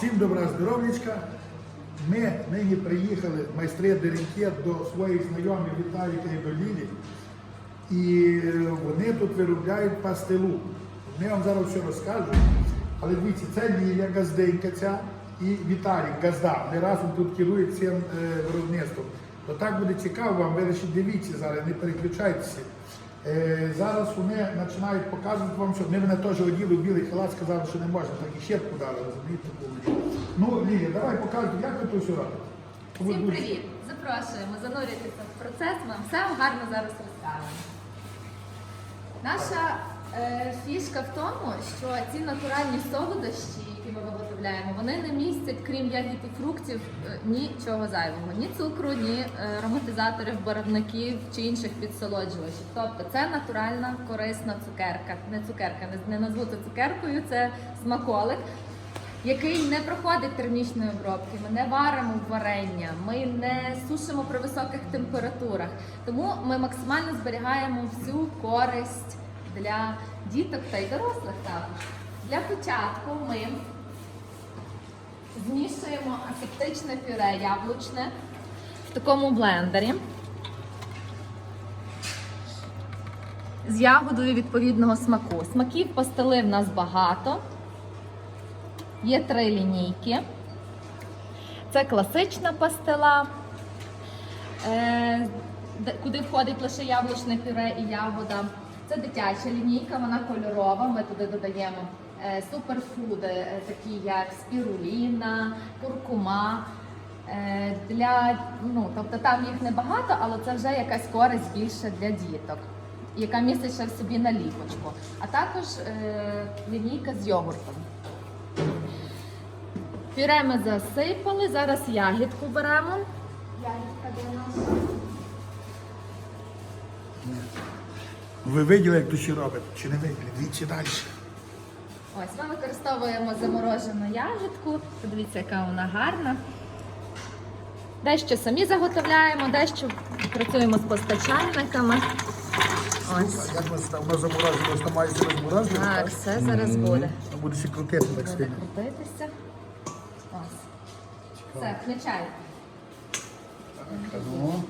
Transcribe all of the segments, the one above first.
Всім добра здоров'ячка. Ми нині приїхали майстри Деренкет до своїх знайомих Віталіка і до Лілі. І вони тут виробляють пастилу. Вони вам зараз все розкажуть. Але дивіться, це Ліля Газденька ця і Віталік Газда. Вони разом тут керують цим е, виробництвом. То так буде цікаво вам, ви лише дивіться зараз, не переключайтеся. Е, зараз вони починають показувати вам, що вони мене теж оділи в білий халат, сказали, що не можна, так і щепку дали, розумієте? Ну, Лілія, давай покажете, як ви то все робите. Всім привіт! Запрошуємо зануритися в процес. Ми вам все гарно зараз розкажемо. Наша е, фішка в тому, що ці натуральні солодощі, які вони не містять, крім ягід і фруктів, е, нічого зайвого, ні цукру, ні е, ароматизаторів, барвників чи інших підсолоджувачів. Тобто це натуральна корисна цукерка. Не цукерка, не, назву це цукеркою, це смаколик який не проходить термічної обробки. Ми не варимо варення, ми не сушимо при високих температурах. Тому ми максимально зберігаємо всю користь для діток та й дорослих також. Для початку ми змішуємо асептичне пюре яблучне в такому блендері. З ягодою відповідного смаку. Смаків пастили в нас багато. Є три лінійки. Це класична пастила, е, куди входить лише яблучне пюре і ягода. Це дитяча лінійка, вона кольорова. Ми туди додаємо суперфуди, е, такі як спіруліна, куркума. Е, Для, ну, тобто там їх небагато, але це вже якась користь більше для діток, яка містить ще в собі наліпочку. А також е, лінійка з йогуртом. Пюре ми засипали, зараз ягідку беремо. Ягідка для нас. Ви виділи, як душі робить, чи не виділи? Дивіться далі. Ось ми використовуємо заморожену ягідку. Подивіться, яка вона гарна. Дещо самі заготовляємо, дещо працюємо з постачальниками. Ось. Як вас там заморозили, що має себе розморозити? Так, все зараз буде. Буде ще крутити так Буде крутитися. Ось. Все, включайте. Ну.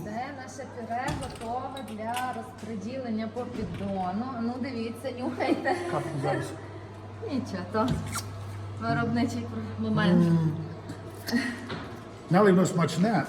Все, наше пюре готове для розподілення по піддону. Ну, дивіться, нюхайте. Нічого, то виробничий момент. Але воно смачне.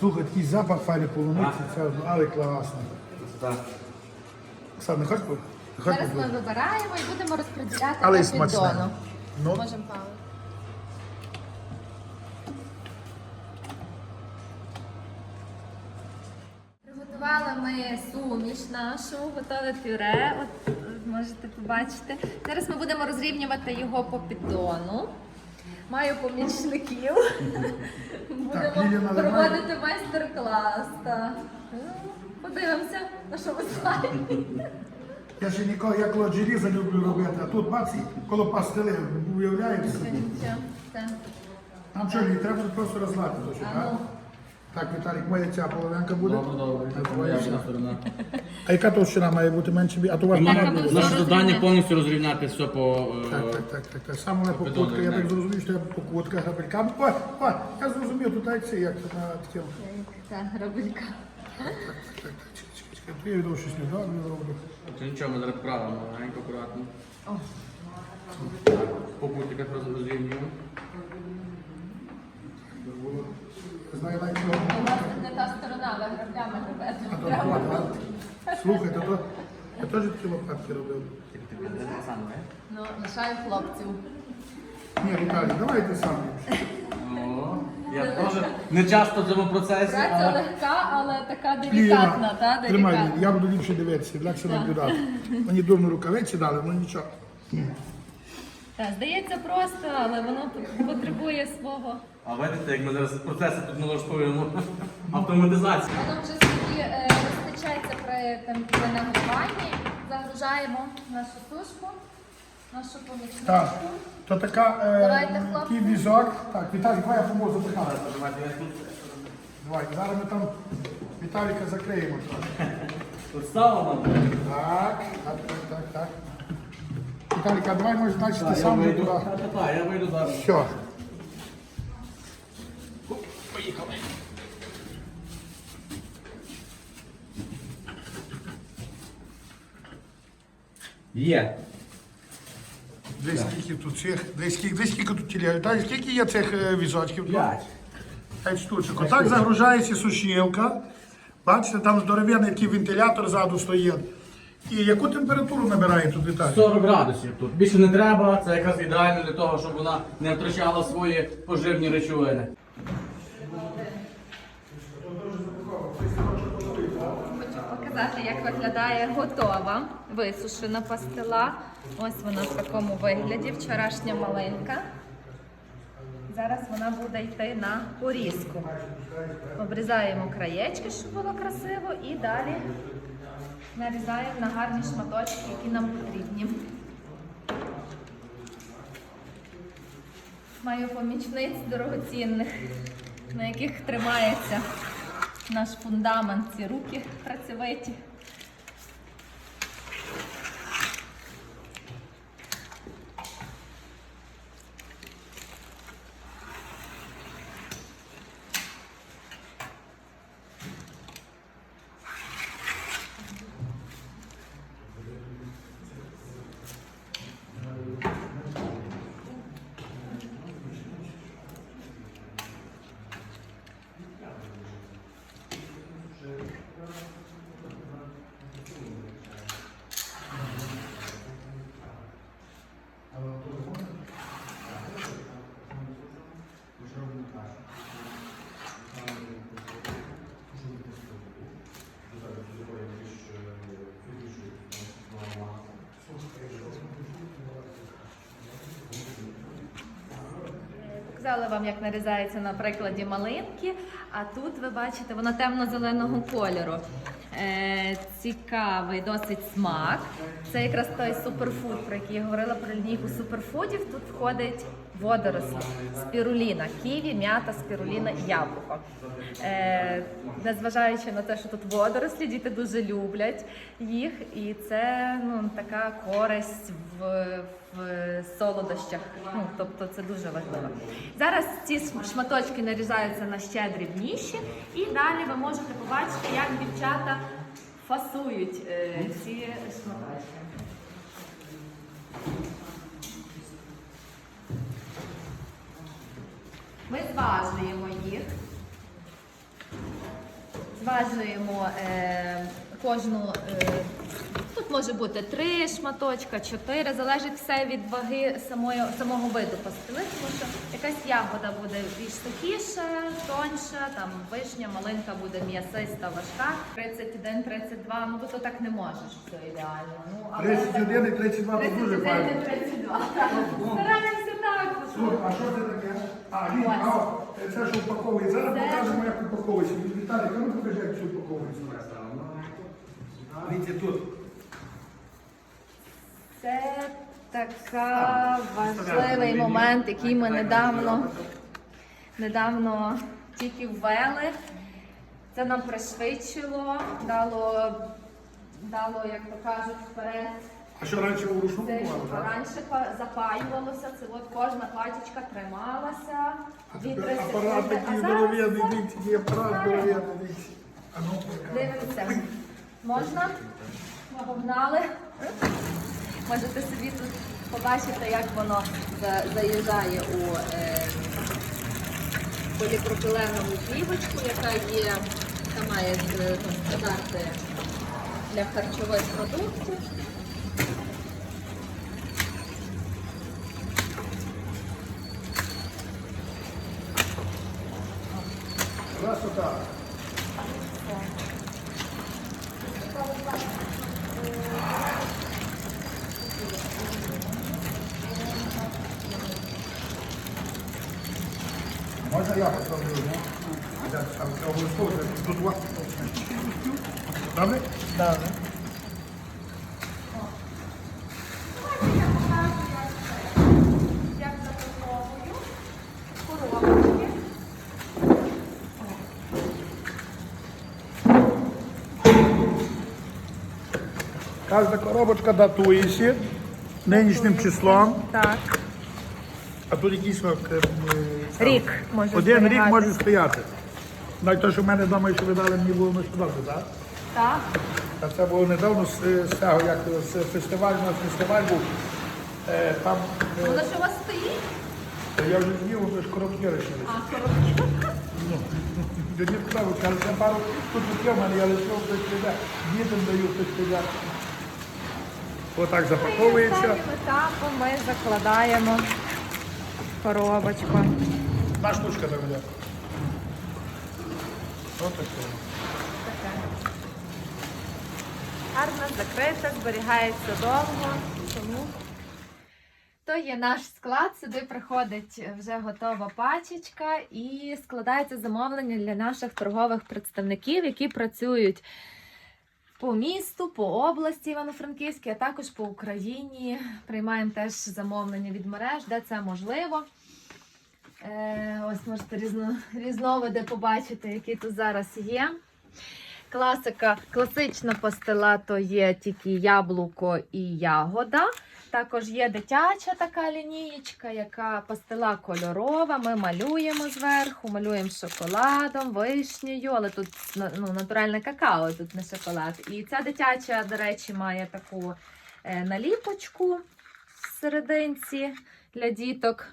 Слухай, такий запах файний полуниці, це але класно. Так. Оксана, хочеш Зараз ми вибираємо і будемо розподіляти Але по й смачне. піддону. Ну, Можемо паузу. Приготували ми суміш нашу, готове пюре. От е, можете побачити. Зараз ми будемо розрівнювати його по піддону. Маю помічників. Будемо проводити майстер-клас. Ну, Подивимося, на що ви знаєте. я ще ніколи, я коло джеліза люблю робити, а тут бац, коло пастили, все. Нам що, її треба просто розлати, то що, А так? Віталік, моя ця половинка буде. Добре, добре. А твоя Моя ще? сторона. А яка товщина має бути менше? бі- А то у вас Наше- багато буде? Наше завдання повністю розрівняти все по... е, Так, так, так, так, так. Саме по кутках, я так так. зрозумів, що я по кутках грабельками. О, о, я зрозумів, тут так це, як на таким. Це грабелька. Так, так, так, чекай, чекай, чекай, я відомо щось не добре роблю. Це нічого, ми зараз правимо, маленько, акуратно. По путиках роз- розрівнюємо. Я Знаю, навіть цього. У вас не та сторона, ви граблями А то два, два. Слухайте, то я теж такі лопатки робив. Ну, лишаю хлопців. Ні, Віталій, давайте самі. О, Я теж не часто в цьому процесі, Праця але легка, але така делікатна, та, Тримай, делікатна. я буду ліпше дивитися, легше наблюдати. Мені дурно рукавиці дали, ну нічого. Так, здається просто, але воно потребує свого. А бачите, як ми зараз процеси тут налаштуємо автоматизацію. Воно вже собі е, розтечається при, там, при наготуванні. Загружаємо нашу сушку, нашу помічничку. Так, то така Давайте, е, хлопці. такий візок. Так, Віталій, давай я поможу запихати. Давайте я тут Давай, зараз ми там Віталіка закриємо. трохи. тут. Так, так, так, так, так. Віталіка, давай можеш значить ти сам вийду. туди. Так, я вийду зараз. Все. Є. Десь скільки тут цих, десь скільки, десь скільки тут тіля. Далі скільки є цих е, візочків? П'ять. П'ять штучок. Отак загружається сушілка. Бачите, там здоровенний такий вентилятор ззаду стоїть. І яку температуру набирає тут Віталій? 40 градусів тут. Більше не треба, це якраз ідеально для того, щоб вона не втрачала свої поживні речовини. Хочу показати, як виглядає готова висушена пастила. Ось вона в такому вигляді, вчорашня маленька. Зараз вона буде йти на порізку. Обрізаємо краєчки, щоб було красиво, і далі нарізаємо на гарні шматочки, які нам потрібні. Маю помічниць дорогоцінних, на яких тримається наш фундамент, ці руки працьовиті. Показала вам, як нарізається на прикладі малинки, а тут ви бачите, вона темно-зеленого кольору. Е, цікавий досить смак. Це якраз той суперфуд, про який я говорила про лінійку суперфудів. Тут входить водорослі, спіруліна, ківі, м'ята, спіруліна і яблуко. Е, незважаючи на те, що тут водорослі, діти дуже люблять їх, і це ну, така користь в, в солодощах. Ну, тобто це дуже важливо. Зараз ці шматочки нарізаються на ще дрібніші, і далі ви можете побачити, як дівчата фасують е, ці шматочки. Ми зважуємо їх. Зважуємо е, кожну. Е, тут може бути три шматочка, чотири, залежить все від ваги самої, самого виду пастили, тому що якась ягода буде більш сухіша, тоньша, там вишня, малинка буде м'ясиста, важка. 31, 32, ну бо то так не можеш, все ідеально. Ну, але 31 і 32 це дуже 31 файно. 32. Так. бо що Слухай, а що це таке? А, він, а, це що упаковує. Зараз покажемо, як упаковується. Віталій, ну покажи, як це упаковується. Дивіться тут. Це така важливий момент, який ми недавно, недавно тільки ввели. Це нам пришвидшило, дало, дало, як то кажуть, вперед. А що раніше вручну Це купували? так? раніше па- запаювалося, це от кожна пачечка трималася. А дві-три тепер апарат секунди. такий А зараз здоров'яний, це- дивіться, який апарат здоров'яний, дивіться. А ну? Дивимося. Можна? Ми погнали. Можете собі тут побачити, як воно за- заїжджає у е, поліпропиленову плівочку, яка є, яка має е, там, стандарти для харчових продуктів. Красота. Можна я поставлю? ні? Я там це обов'язково це тут два. Добре? Добре. Як Кожна коробочка датується нинішнім числом, Так. а тут якийсь срок, е, е, Рік може Один рік зберігатися. може стояти. Навіть те, що в мене вдома, що ви дали, мені було нещодавно, так? Так. А це було недавно з, з цього, як з фестивалю, у нас фестиваль був. Е, там е, Воно що у вас стоїть? я вже з'їв, ви ж коробки лишили. А, коробки. Ну, тоді сказав, каже, це пару тут в мене, я лишив, хтось піде, дітям даю, хтось піде. Отак запаковується. Етапом ми закладаємо коробочку. Одна штучка таке. Таке. Гарно закрита, зберігається довго. Тому то є наш склад. Сюди приходить вже готова пачечка і складається замовлення для наших торгових представників, які працюють по місту, по області Івано-Франківській, а також по Україні. Приймаємо теж замовлення від мереж, де це можливо. Е, ось можете різно, різновиди побачити, які тут зараз є. Класика, класична пастила то є тільки яблуко і ягода. Також є дитяча така лінієчка, яка пастила кольорова. Ми малюємо зверху, малюємо шоколадом, вишнею, але тут ну, натуральне какао, тут не шоколад. І ця дитяча, до речі, має таку е, наліпочку в серединці для діток.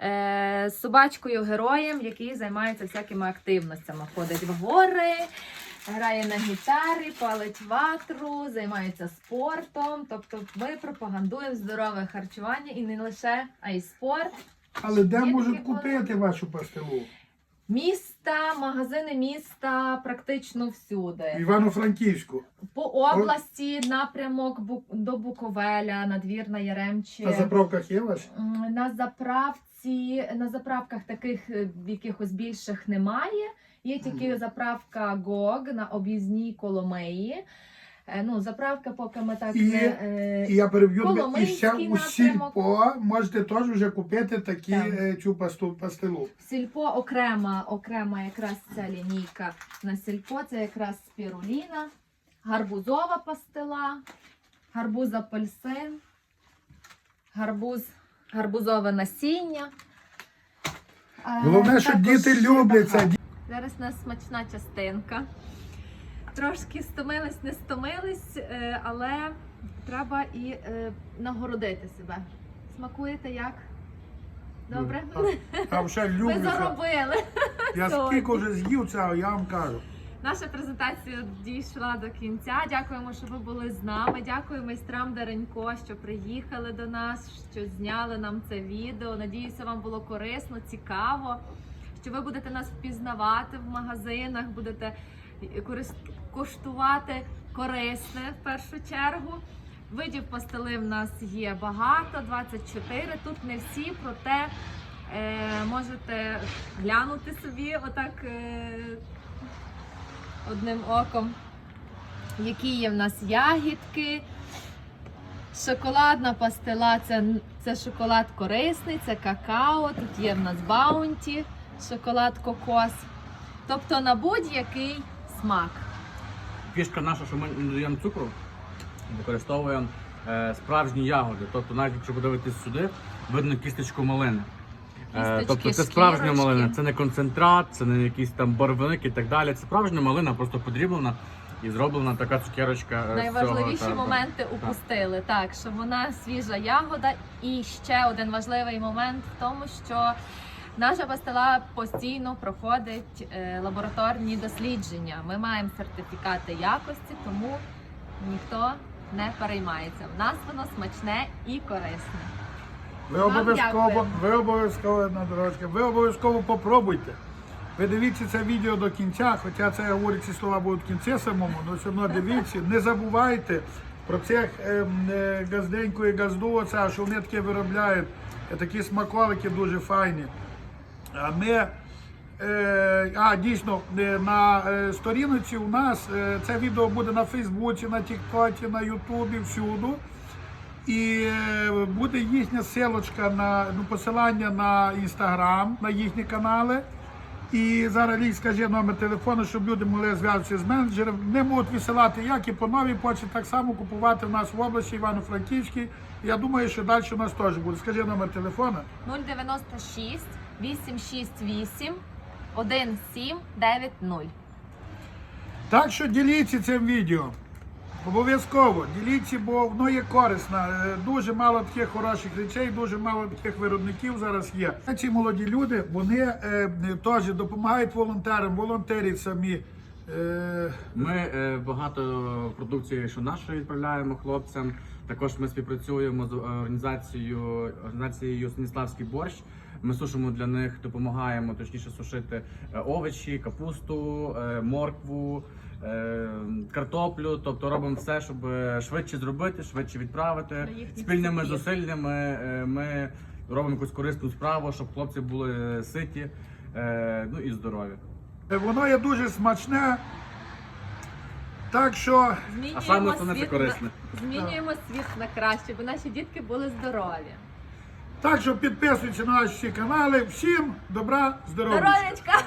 Е, з собачкою героєм, який займається всякими активностями. Ходить в гори, грає на гітарі, палить ватру, займається спортом. Тобто ми пропагандуємо здорове харчування і не лише, а й спорт. Але де Є можуть купити вашу пастилу? Міста, магазини міста практично всюди. Івано-Франківську. По області напрямок Бу- до Буковеля, надвірна Яремче. На заправках є ваші? М, На заправці, на заправках таких е, якихось більших немає. Є тільки заправка GOG на об'їзній Коломиї. Е, Ну, заправка, поки ми так І- не. е, І я переб'ю і ще у сільпо можете теж вже купити такі, Так. е, цю пасту, пастилу. Сільпо окрема, окрема якраз ця лінійка на сільпо, це якраз спіруліна, гарбузова пастила, гарбуз апельсин, гарбуз, гарбузове насіння. Е, Головне, що також діти ще люблять це. багато. Зараз у нас смачна частинка. Трошки стомились, не стомились, е, але треба і е, нагородити себе. Смакуєте як? Добре? Там ще Ми люблю. це. заробили. Я скільки вже з'їв цього, я вам кажу. Наша презентація дійшла до кінця. Дякуємо, що ви були з нами. Дякую майстрам Даренько, що приїхали до нас, що зняли нам це відео. Надіюся, вам було корисно, цікаво. Що ви будете нас впізнавати в магазинах, будете коштувати корисне в першу чергу. Видів пастили в нас є багато, 24. Тут не всі, проте е, можете глянути собі отак. Е, одним оком. Які є в нас ягідки. Шоколадна пастила це, це шоколад корисний, це какао. Тут є в нас баунті, шоколад кокос. Тобто на будь-який смак. Фішка наша, що ми не додаємо цукру, використовуємо е, справжні ягоди. Тобто, навіть якщо подивитись сюди, видно кісточку малини. Е, Кісточки, тобто це справжня шкірочки. малина, це не концентрат, це не якісь там барвник і так далі. Це справжня малина, просто подріблена і зроблена така цукерочка. е, Найважливіші цього, моменти та. упустили. Так, що вона свіжа ягода. І ще один важливий момент в тому, що наша пастила постійно проходить е, лабораторні дослідження. Ми маємо сертифікати якості, тому ніхто не переймається. В нас воно смачне і корисне. Ви обов'язково, ви обов'язково на дорожці, ви обов'язково попробуйте. Ви дивіться це відео до кінця, хоча це я говорю, ці слова будуть в кінці самому, але все одно дивіться. Не забувайте про цих ем, е, газденьку і газду, оце, що вони таке виробляють. Е, Такі смаколики дуже файні. Ми, е, а дійсно, е, на е, сторінці у нас це відео буде на Фейсбуці, на Тіктоці, на Ютубі, всюду. І буде їхня силочка на ну, посилання на інстаграм, на їхні канали. І зараз Лій скаже номер телефону, щоб люди могли зв'язатися з менеджером. Не можуть висилати як і по новій почті, так само купувати в нас в області Івано-Франківській. Я думаю, що далі у нас теж буде. Скажи номер телефону. 096 868 1790. Так що діліться цим відео. Обов'язково діліться, бо воно є корисне. Е, Дуже мало таких хороших речей, дуже мало таких виробників зараз є. Ці молоді люди вони е, теж допомагають волонтерам, волонтерять самі. Е, Ми е, багато продукції, що нашої відправляємо хлопцям. Також ми співпрацюємо з організацією організацією Станіславський борщ. Ми сушимо для них, допомагаємо точніше сушити е, овочі, капусту, е, моркву, е, картоплю. Тобто робимо все, щоб швидше зробити, швидше відправити. Спільними зусиллями ми робимо якусь корисну справу, щоб хлопці були ситі, ну і здорові. Воно є дуже смачне. Так що Змінюємо, А саме основне це світ корисне. змінюємо світ на краще, бо наші дітки були здорові. Так що підписуйтесь на наші канали. Всім добра, здоров'я. Здоров'ячка!